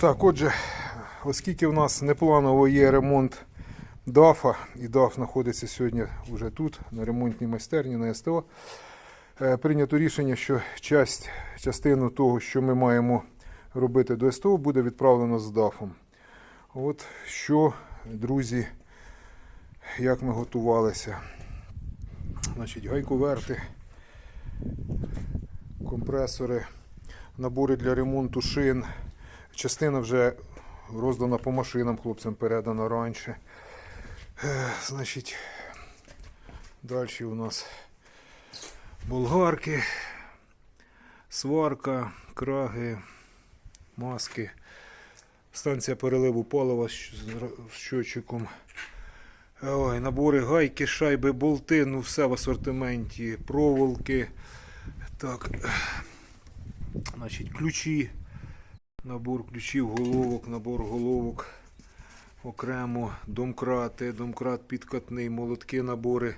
Так, отже, оскільки в нас непланово є ремонт ДАФа, і ДАФ знаходиться сьогодні вже тут, на ремонтній майстерні, на СТО, е, прийнято рішення, що часть, частину того, що ми маємо робити до СТО, буде відправлено з ДАФом. От що, друзі, як ми готувалися. Значить, гайковерти, компресори, набори для ремонту шин. Частина вже роздана по машинам, хлопцям передана раніше. Е, Значить, далі у нас болгарки, сварка, краги, маски, станція переливу палива з щотчиком. Ой, набори гайки, шайби, болти, ну все в асортименті, проволоки. Так, значить, ключі. Набор ключів, головок, набор головок. Окремо домкрати, домкрат підкатний, молотки, набори,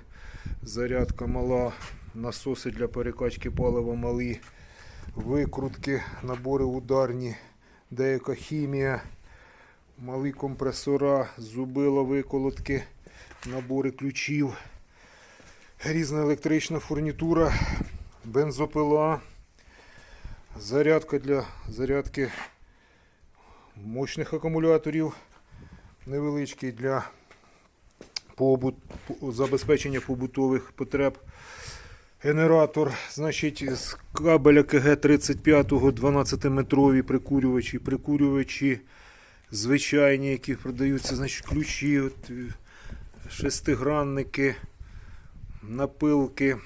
зарядка мала, насоси для перекачки палива малі, викрутки, набори ударні, деяка хімія, малі компресора, зубила, виколотки, набори ключів, різна електрична фурнітура, бензопила, зарядка для зарядки мощних акумуляторів невеличкий для побут, забезпечення побутових потреб. Генератор, значить, з кабеля КГ-35 12-метрові прикурювачі, прикурювачі звичайні, які продаються, значить, ключі, от, е, шестигранники, напилки,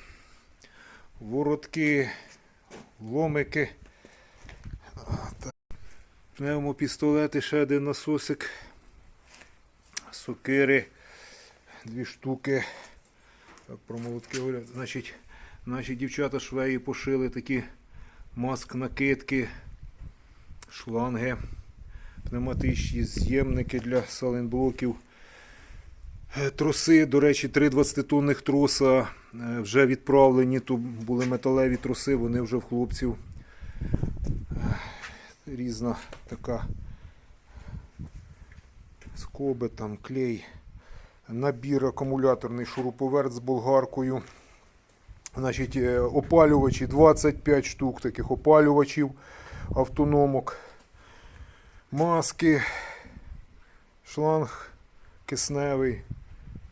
воротки, ломики. Пневмопістолети, ще один насосик, сокири, дві штуки. Так, про молотки говорять. Значить, наші дівчата швеї пошили такі маск-накидки, шланги, пневматичні з'ємники для саленблоків. Е, Троси, до речі, три 20-тонних троса е, вже відправлені. То були металеві троси, вони вже в хлопців різна така скоби, там клей, набір акумуляторний шуруповерт з болгаркою. Значить, е, опалювачі 25 штук таких опалювачів автономок, маски, шланг кисневий,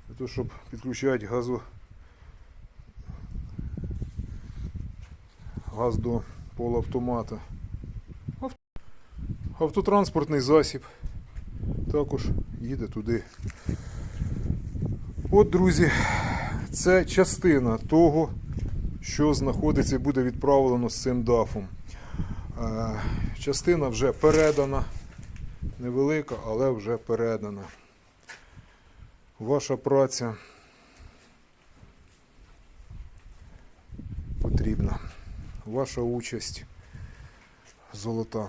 для того, щоб підключати газу, газ до полуавтомата. Автотранспортний засіб також їде туди. От, друзі, це частина того, що знаходиться і буде відправлено з цим дафом. Е, Частина вже передана, невелика, але вже передана. Ваша праця потрібна. Ваша участь золота.